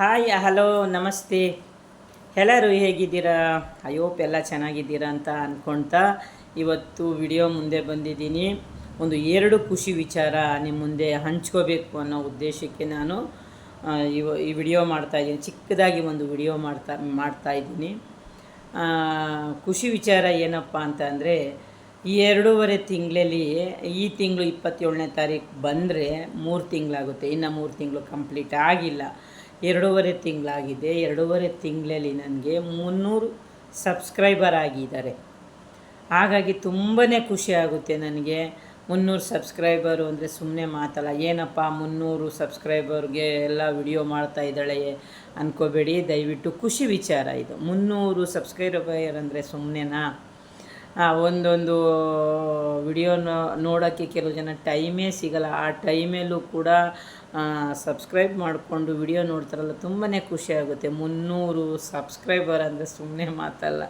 Hi, hello, ನಮಸ್ತೆ. ಎಲ್ಲರೂ ಹೇಗಿದ್ದೀರಾ? ಹೋಪ್ ಎಲ್ಲ ಚೆನ್ನಾಗಿದ್ದೀರಾ ಅಂತ ಅಂದ್ಕೊಳ್ತಾ ಇವತ್ತು ವಿಡಿಯೋ ಮುಂದೆ ಬಂದಿದ್ದೀನಿ. ಒಂದು ಎರಡು ಖುಷಿ ವಿಚಾರ ನಿಮ್ಮ ಮುಂದೆ ಹಂಚ್ಕೋಬೇಕು ಅನ್ನೋ ಉದ್ದೇಶಕ್ಕೆ ನಾನು ಇವ, ಈ ವಿಡಿಯೋ ಮಾಡ್ತಾಯಿದ್ದೀನಿ ಚಿಕ್ಕದಾಗಿ ಒಂದು ವಿಡಿಯೋ ಮಾಡ್ತಾ ಮಾಡ್ತಾ ಇದ್ದೀನಿ. ಖುಷಿ ವಿಚಾರ ಏನಪ್ಪ ಅಂತ ಅಂದರೆ, ಈ ಎರಡೂವರೆ ತಿಂಗಳಲ್ಲಿ, ಈ ತಿಂಗಳು ಇಪ್ಪತ್ತೇಳನೇ ತಾರೀಕು ಬಂದರೆ ಮೂರು ತಿಂಗಳಾಗುತ್ತೆ. ಇನ್ನು ಮೂರು ತಿಂಗಳು ಕಂಪ್ಲೀಟ್ ಆಗಿಲ್ಲ. ಎರಡೂವರೆ ತಿಂಗಳಾಗಿದೆ. ಎರಡೂವರೆ ತಿಂಗಳಲ್ಲಿ ನನಗೆ ಮುನ್ನೂರು ಸಬ್ಸ್ಕ್ರೈಬರ್ ಆಗಿದ್ದಾರೆ. ಹಾಗಾಗಿ ತುಂಬಾ ಖುಷಿ ಆಗುತ್ತೆ ನನಗೆ ಮುನ್ನೂರು ಸಬ್ಸ್ಕ್ರೈಬರು ಅಂದರೆ ಸುಮ್ಮನೆ ಮಾತಲ್ಲ, ಏನಪ್ಪ ಮುನ್ನೂರು ಸಬ್ಸ್ಕ್ರೈಬರ್ಗೆ ಎಲ್ಲ ವಿಡಿಯೋ ಮಾಡ್ತಾ ಇದ್ದಾಳೆ? ಅಂದ್ಕೋಬೇಡಿ ದಯವಿಟ್ಟು ಖುಷಿ ವಿಚಾರ ಇದು. ಮುನ್ನೂರು ಸಬ್ಸ್ಕ್ರೈಬರ್ ಅಂದರೆ ಸುಮ್ಮನೆನಾ ಒಂದೊಂದು ವಿಡಿಯೋ ನೋಡೋಕ್ಕೆ ಕೆಲವು ಜನ ಟೈಮೇ ಸಿಗಲ್ಲ. ಆ ಟೈಮಲ್ಲೂ ಕೂಡ ಸಬ್ಸ್ಕ್ರೈಬ್ ಮಾಡಿಕೊಂಡು ವಿಡಿಯೋ ನೋಡ್ತಾರಲ್ಲ ತುಂಬಾ ಖುಷಿಯಾಗುತ್ತೆ ಮುನ್ನೂರು ಸಬ್ಸ್ಕ್ರೈಬರ್ ಅಂದರೆ ಸುಮ್ಮನೆ ಮಾತಲ್ಲ.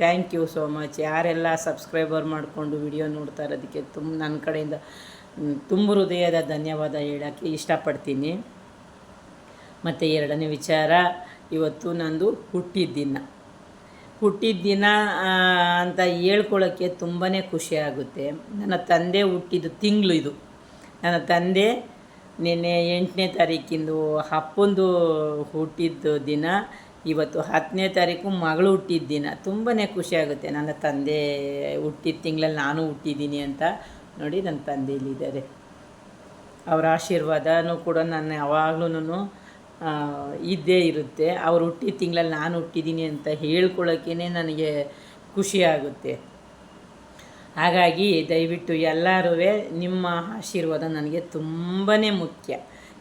ಥ್ಯಾಂಕ್ ಯು ಸೋ ಮಚ್ ಯಾರೆಲ್ಲ ಸಬ್ಸ್ಕ್ರೈಬರ್ ಮಾಡಿಕೊಂಡು ವಿಡಿಯೋ ನೋಡ್ತಾ ಇರೋದಕ್ಕೆ ತುಂಬ ನನ್ನ ಕಡೆಯಿಂದ ತುಂಬ ಹೃದಯದ ಧನ್ಯವಾದ ಹೇಳೋಕ್ಕೆ ಇಷ್ಟಪಡ್ತೀನಿ. ಮತ್ತು ಎರಡನೇ ವಿಚಾರ, ಇವತ್ತು ನಂದು ಹುಟ್ಟಿದ ದಿನ. ಹುಟ್ಟಿದ ದಿನ ಅಂತ ಹೇಳ್ಕೊಳ್ಳೋಕ್ಕೆ ತುಂಬಾ ಖುಷಿ ಆಗುತ್ತೆ. ನನ್ನ ತಂದೆ ಹುಟ್ಟಿದ ತಿಂಗಳು ಇದು. ನನ್ನ ತಂದೆ ನಿನ್ನೆ ಎಂಟನೇ ತಾರೀಕಿಂದು ಅಪ್ಪಂದು ಹುಟ್ಟಿದ ದಿನ, ಇವತ್ತು ಹತ್ತನೇ ತಾರೀಕು ಮಗಳು ಹುಟ್ಟಿದ ದಿನ. ತುಂಬಾ ಖುಷಿಯಾಗುತ್ತೆ ನನ್ನ ತಂದೆ ಹುಟ್ಟಿದ ತಿಂಗಳಲ್ಲಿ ನಾನು ಹುಟ್ಟಿದ್ದೀನಿ ಅಂತ ನೋಡಿ ನನ್ನ ತಂದೆ ಇಲ್ಲಿದ್ದಾರೆ. ಅವರ ಆಶೀರ್ವಾದನೂ ಕೂಡ ನಾನು ಯಾವಾಗ್ಲೂ ಇದ್ದೇ ಇರುತ್ತೆ. ಅವ್ರು ಹುಟ್ಟಿದ ತಿಂಗಳಲ್ಲಿ ನಾನು ಹುಟ್ಟಿದ್ದೀನಿ ಅಂತ ಹೇಳ್ಕೊಳ್ಳೋಕ್ಕೇ ನನಗೆ ಖುಷಿ ಆಗುತ್ತೆ. ಹಾಗಾಗಿ ದಯವಿಟ್ಟು ಎಲ್ಲರೂ ನಿಮ್ಮ ಆಶೀರ್ವಾದ ನನಗೆ ತುಂಬಾ ಮುಖ್ಯ.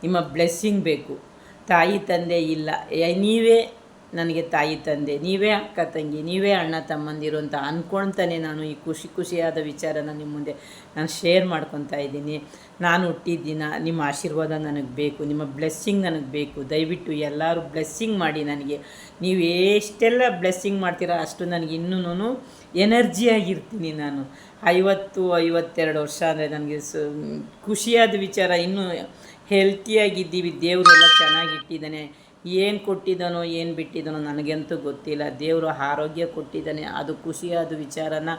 ನಿಮ್ಮ ಬ್ಲೆಸ್ಸಿಂಗ್ ಬೇಕು. ತಾಯಿ, ತಂದೆ ಇಲ್ಲ. ನೀವೇ ನನಗೆ ತಾಯಿ ತಂದೆ, ನೀವೇ ಅಕ್ಕ ತಂಗಿ, ನೀವೇ ಅಣ್ಣ ತಮ್ಮಂದಿರು ಅಂತ ಅಂದ್ಕೊಳ್ತಾನೆ ನಾನು ಈ ಖುಷಿ ಖುಷಿಯಾದ ವಿಚಾರನ ನಿಮ್ಮ ಮುಂದೆ ನಾನು ಶೇರ್ ಮಾಡ್ಕೊತಾ ಇದ್ದೀನಿ. ನಾನು ಹುಟ್ಟಿದ ದಿನ ನಿಮ್ಮ ಆಶೀರ್ವಾದ ನನಗೆ ಬೇಕು, ನಿಮ್ಮ ಬ್ಲೆಸ್ಸಿಂಗ್ ನನಗೆ ಬೇಕು. ದಯವಿಟ್ಟು ಎಲ್ಲರೂ ಬ್ಲೆಸ್ಸಿಂಗ್ ಮಾಡಿ ನನಗೆ. ನೀವು ಎಷ್ಟೆಲ್ಲ ಬ್ಲೆಸ್ಸಿಂಗ್ ಮಾಡ್ತೀರಾ ಅಷ್ಟು ನನಗೆ ಇನ್ನೂ ಎನರ್ಜಿಯಾಗಿರ್ತೀನಿ ನಾನು. ಐವತ್ತು, ಐವತ್ತೆರಡು ವರ್ಷ ಅಂದರೆ ನನಗೆ ಖುಷಿಯಾದ ವಿಚಾರ, ಇನ್ನೂ ಹೆಲ್ತಿಯಾಗಿದ್ದೀವಿ ದೇವರೆಲ್ಲ ಚೆನ್ನಾಗಿಟ್ಟಿದ್ದಾನೆ. ಏನು ಕೊಟ್ಟಿದ್ದಾನೋ ಏನು ಬಿಟ್ಟಿದ್ದಾನೋ ನನಗಂತೂ ಗೊತ್ತಿಲ್ಲ. ದೇವರು ಆರೋಗ್ಯ ಕೊಟ್ಟಿದ್ದಾನೆ. ಅದು ಖುಷಿಯಾದ ವಿಚಾರನ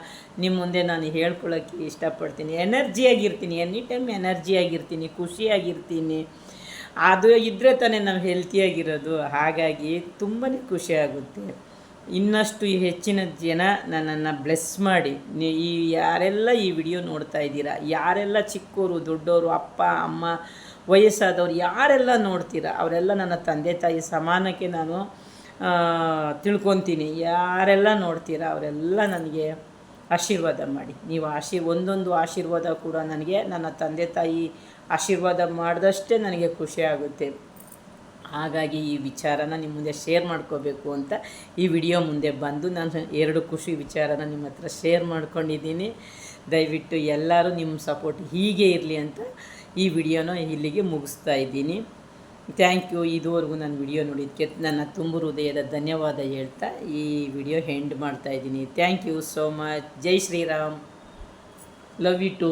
ನಿಮ್ಮ ಮುಂದೆ ನಾನು ಹೇಳ್ಕೊಳ್ಳೋಕ್ಕೆ ಇಷ್ಟಪಡ್ತೀನಿ. ಎನರ್ಜಿಯಾಗಿರ್ತೀನಿ ಎನಿ ಟೈಮ್ ಎನರ್ಜಿಯಾಗಿರ್ತೀನಿ ಖುಷಿಯಾಗಿರ್ತೀನಿ ಅದು ಇದ್ದರೆ ತಾನೇ ನಾವು ಹೆಲ್ತಿಯಾಗಿರೋದು ಹಾಗಾಗಿ ತುಂಬಾ ಖುಷಿಯಾಗುತ್ತೆ ಇನ್ನಷ್ಟು ಹೆಚ್ಚಿನ ಜನ ನನ್ನನ್ನು ಬ್ಲೆಸ್ ಮಾಡಿ. ಈ ಯಾರೆಲ್ಲ ಈ ವಿಡಿಯೋ ನೋಡ್ತಾ ಇದ್ದೀರಾ, ಯಾರೆಲ್ಲ ಚಿಕ್ಕವರು ದೊಡ್ಡವರು ಅಪ್ಪ, ಅಮ್ಮ ವಯಸ್ಸಾದವ್ರು ಯಾರೆಲ್ಲ ನೋಡ್ತೀರಾ? ಅವರೆಲ್ಲ ನನ್ನ ತಂದೆ ತಾಯಿ ಸಮಾನಕ್ಕೆ ನಾನು ತಿಳ್ಕೊತೀನಿ. ಯಾರೆಲ್ಲ ನೋಡ್ತೀರಾ? ಅವರೆಲ್ಲ ನನಗೆ ಆಶೀರ್ವಾದ ಮಾಡಿ. ನೀವು ಆಶೀರ್ ಒಂದೊಂದು ಆಶೀರ್ವಾದ ಕೂಡ ನನಗೆ, ನನ್ನ ತಂದೆ ತಾಯಿ ಆಶೀರ್ವಾದ ಮಾಡಿದಷ್ಟೇ ನನಗೆ ಖುಷಿ ಆಗುತ್ತೆ. ಹಾಗಾಗಿ ಈ ವಿಚಾರನ ನಿಮ್ಮ ಮುಂದೆ ಶೇರ್ ಮಾಡ್ಕೋಬೇಕು ಅಂತ ಈ ವಿಡಿಯೋ ಮುಂದೆ ಬಂದು ನಾನು ಎರಡು ಖುಷಿ ವಿಚಾರನ ನಿಮ್ಮ ಹತ್ರ ಶೇರ್ ಮಾಡ್ಕೊಂಡಿದ್ದೀನಿ. ದಯವಿಟ್ಟು ಎಲ್ಲರೂ ನಿಮ್ಮ ಸಪೋರ್ಟ್ ಹೀಗೆ ಇರಲಿ ಅಂತ ಈ ವಿಡಿಯೋನ ಇಲ್ಲಿಗೆ ಮುಗಿಸ್ತಾ ಇದ್ದೀನಿ. ಥ್ಯಾಂಕ್ ಯು ಇದುವರೆಗೂ ನಾನು ವಿಡಿಯೋ ನೋಡಿದ್ದಕ್ಕೆ ನನ್ನ ತುಂಬ ಹೃದಯದ ಧನ್ಯವಾದ ಹೇಳ್ತಾ ಈ ವಿಡಿಯೋ ಹೆಂಡ್ ಮಾಡ್ತಾ ಇದ್ದೀನಿ. Thank you so much Jai Shriram. Love you too